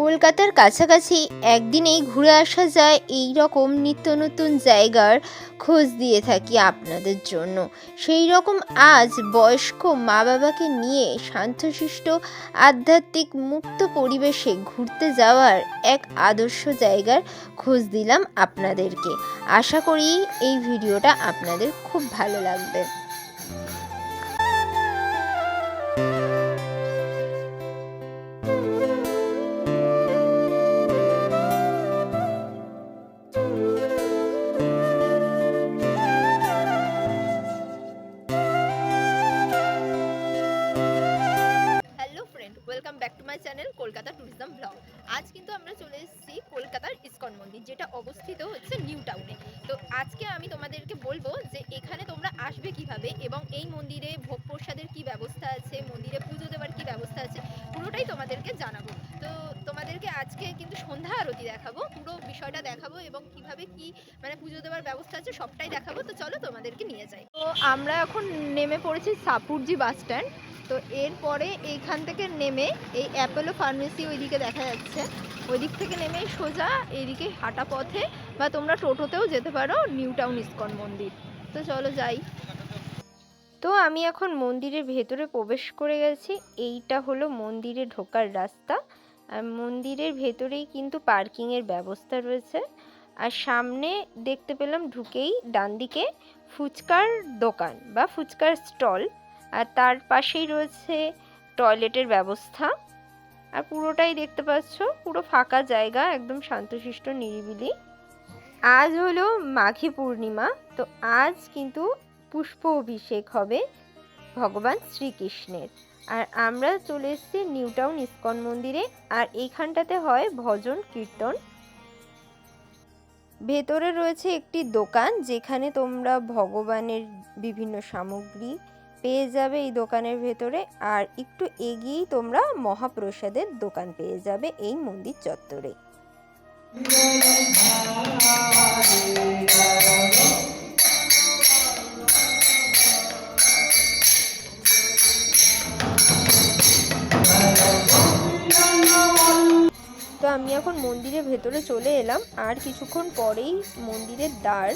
কলকাতার কাছাকাছি একদিনেই ঘুরে আসা যায় এই রকম নিত্য নতুন জায়গার খোঁজ দিয়ে থাকি আপনাদের জন্য। সেই রকম আজ বয়স্ক মা বাবাকে নিয়ে শান্তশিষ্ট, আধ্যাত্মিক, মুক্ত পরিবেশে ঘুরতে যাওয়ার এক আদর্শ জায়গার খোঁজ দিলাম আপনাদেরকে। আশা করি এই ভিডিওটা আপনাদের খুব ভালো লাগবে। ট্যুরিজম ব্লগ আজ কিন্তু আমরা চলে এসেছি কলকাতার ইস্কন মন্দির, যেটা অবস্থিত হচ্ছে নিউ টাউনে। তো আজকে আমি তোমাদেরকে বলব যে এখানে তোমরা আসবে কীভাবে এবং এই মন্দিরে ভোগ প্রসাদের কী ব্যবস্থা আছে, মন্দিরে পুজো দেওয়ার কী ব্যবস্থা আছে, পুরোটাই তোমাদেরকে জানাব। তো তোমাদেরকে আজকে কিন্তু সন্ধ্যা আরতি দেখাবো। পুরো বিষয়টা দেখাবো এবং কীভাবে কি মানে পুজো দেওয়ার ব্যবস্থা আছে সবটাই দেখাবো। তো চলো তোমাদেরকে নিয়ে যাই। তো আমরা এখন নেমে পড়েছি সাপুরজি বাস স্ট্যান্ড। তো এরপরে এইখান থেকে নেমে এই অ্যাপোলো ফার্মেসি ওইদিকে দেখা যাচ্ছে। ওই দিক থেকে নেমে সোজা এইদিকে হাঁটা পথে বা তোমরা টোটোতেও যেতে পারো নিউ টাউন ইস্কন মন্দির। তো চলো যাই। তো আমি এখন মন্দিরের ভেতরে প্রবেশ করে গেছি। এইটা হলো মন্দিরে ঢোকার রাস্তা। মন্দিরের ভেতরেই কিন্তু পার্কিংয়ের ব্যবস্থা রয়েছে। আর সামনে দেখতে পেলাম ঢুকেই ডান দিকে ফুচকার দোকান বা ফুচকার স্টল, আর তার পাশেই রয়েছে টয়লেটের ব্যবস্থা। আর পুরোটাই দেখতে পাচ্ছ, পুরো ফাঁকা জায়গা, একদম শান্তশিষ্ট, নিরিবিলি। আজ হলো মাঘী পূর্ণিমা, তো আজ কিন্তু পুষ্প অভিষেক হবে ভগবান শ্রীকৃষ্ণের। আর আমরা চলে এসেছি নিউ টাউন ইস্কন মন্দিরে, আর এইখানটাতে হয় ভজন, কীর্তন। ভেতরে রয়েছে একটি দোকান, যেখানে তোমরা ভগবানের বিভিন্ন সামগ্রী পেয়ে যাবে এই দোকানের ভেতরে, আর একটু এগিয়েই তোমরা মহাপ্রসাদের দোকান পেয়ে যাবে এই মন্দির চত্বরে। আমি এখন মন্দিরের ভেতরে চলে এলাম। আর কিছুক্ষণ পরেই মন্দিরের দ্বার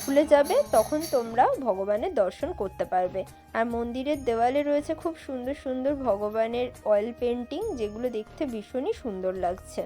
খুলে যাবে, তখন তোমরা ভগবানের দর্শন করতে পারবে। আর মন্দিরের দেওয়ালে রয়েছে খুব সুন্দর সুন্দর ভগবানের অয়েল পেন্টিং যেগুলো দেখতে ভীষণই সুন্দর লাগছে।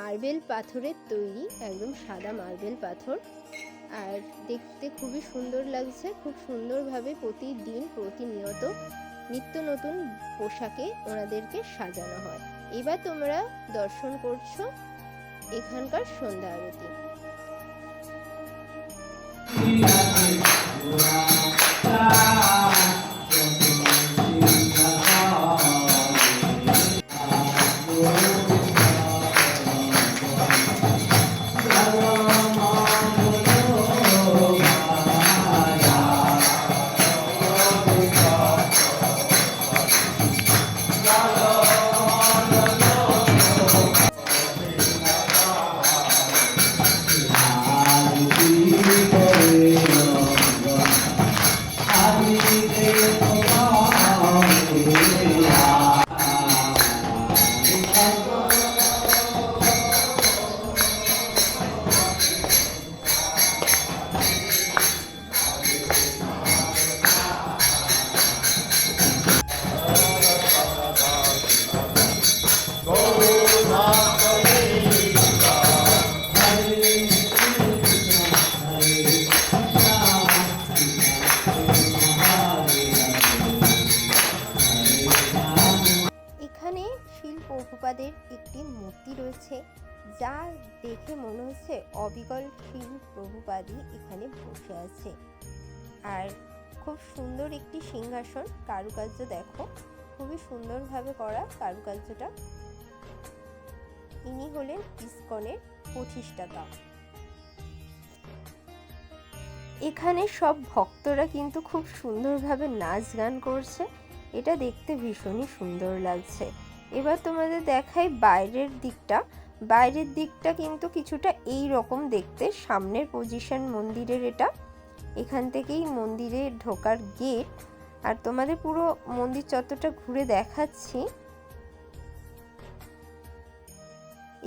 মার্বেল পাথরের তৈরি, একদম সাদা মার্বেল পাথর। আর দেখতে খুবই সুন্দর লাগছে, খুব সুন্দরভাবে প্রতিদিন প্রতিনিয়ত নিত্য নতুন পোশাকে ওনাদেরকে সাজানো হয়। এবার তোমরা দর্শন করছ এখানকার সন্ধ্যা আরতি। মূর্তি রয়েছে, যা দেখে মনে হচ্ছে অবিকল শিল প্রভুপাদই এখানে বসে আছে। আর খুব সুন্দর একটি সিংহাসন, কারুকার্য দেখো, খুবই সুন্দরভাবে করা কারুকার্যটা। ইনি হলেন ইসকনের প্রতিষ্ঠাতা। এখানে সব ভক্তরা কিন্তু খুব সুন্দরভাবে নাচ গান করছে, এটা দেখতে ভীষণই সুন্দর লাগছে। এবার তোমাদের দেখাই বাইরের দিকটা। বাইরের দিকটা কিন্তু কিছুটা এই রকম দেখতে। সামনের পজিশন মন্দিরের এটা। এখান থেকেই মন্দিরে ঢোকার গেট আর তোমাদের পুরো মন্দির চত্বরটা ঘুরে দেখাচ্ছি।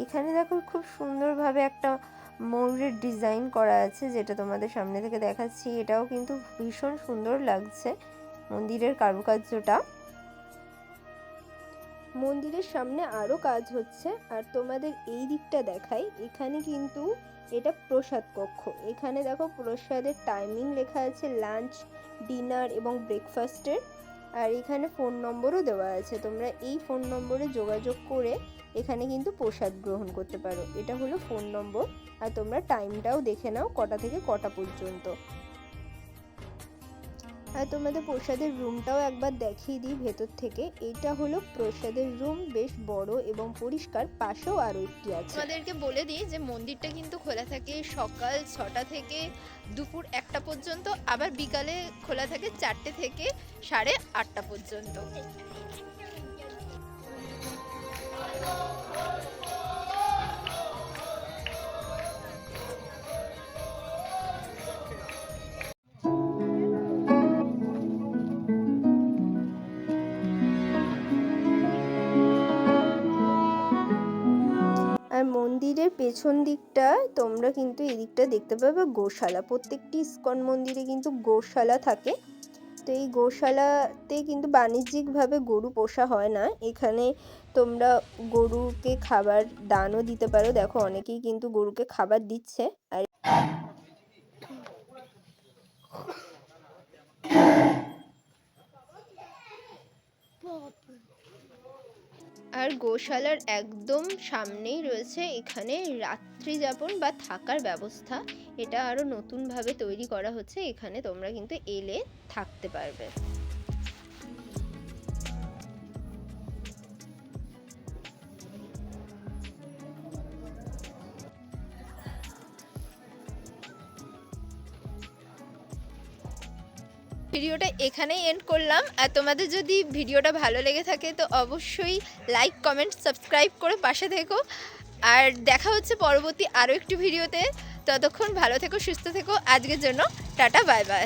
এখানে দেখো খুব সুন্দরভাবে একটা ময়ূরের ডিজাইন করা আছে, যেটা তোমাদের সামনে থেকে দেখাচ্ছি। এটাও কিন্তু ভীষণ সুন্দর লাগছে মন্দিরের কারুকার্যটা। মন্দিরের সামনে আরও কাজ হচ্ছে। আর তোমাদের এই দিকটা দেখাই, এখানে কিন্তু এটা প্রসাদ কক্ষ। এখানে দেখো প্রসাদের টাইমিং লেখা আছে লাঞ্চ ডিনার এবং ব্রেকফাস্টের আর এখানে ফোন নম্বরও দেওয়া আছে। তোমরা এই ফোন নম্বরে যোগাযোগ করে এখানে কিন্তু প্রসাদ গ্রহণ করতে পারো। এটা হলো ফোন নম্বর আর তোমরা টাইমটাও দেখে নাও কটা থেকে কটা পর্যন্ত। আর তোমাদের প্রসাদের রুমটাও একবার দেখিয়ে দিই ভেতর থেকে। এটা হলো প্রসাদের রুম, বেশ বড় এবং পরিষ্কার, পাশেও আরও একটি আছে। তোমাদেরকে বলে দিই যে মন্দিরটা কিন্তু খোলা থাকে সকাল ছটা থেকে দুপুর একটা পর্যন্ত, আবার বিকালে খোলা থাকে চারটে থেকে সাড়ে আটটা পর্যন্ত। পেছন দিকটা তোমরা কিন্তু এই দিকটা দেখতে পাবে, গোশালা। প্রত্যেকটি ইস্কন মন্দিরে কিন্তু গোশালা থাকে। তো এই গোশালাতে কিন্তু বাণিজ্যিকভাবে গরু পোষা হয় না। এখানে তোমরা গরুকে খাবার দানও দিতে পারো। দেখো, অনেকেই কিন্তু গরুকে খাবার দিচ্ছে। আর আর গোশালার একদম সামনেই রয়েছে এখানে রাত্রি যাপন বা থাকার ব্যবস্থা। এটা আরও নতুনভাবে তৈরি করা হচ্ছে। এখানে তোমরা কিন্তু এলে থাকতে পারবে। ভিডিওটা এখানেই এন্ড করলাম। আর তোমাদের যদি ভিডিওটা ভালো লেগে থাকে, তো অবশ্যই লাইক কমেন্ট সাবস্ক্রাইব করে পাশে থেকো। আর দেখা হচ্ছে পরবর্তী আরও একটি ভিডিওতে। ততক্ষণ ভালো থেকো, সুস্থ থেকো। আজকের জন্য টাটা বাই বাই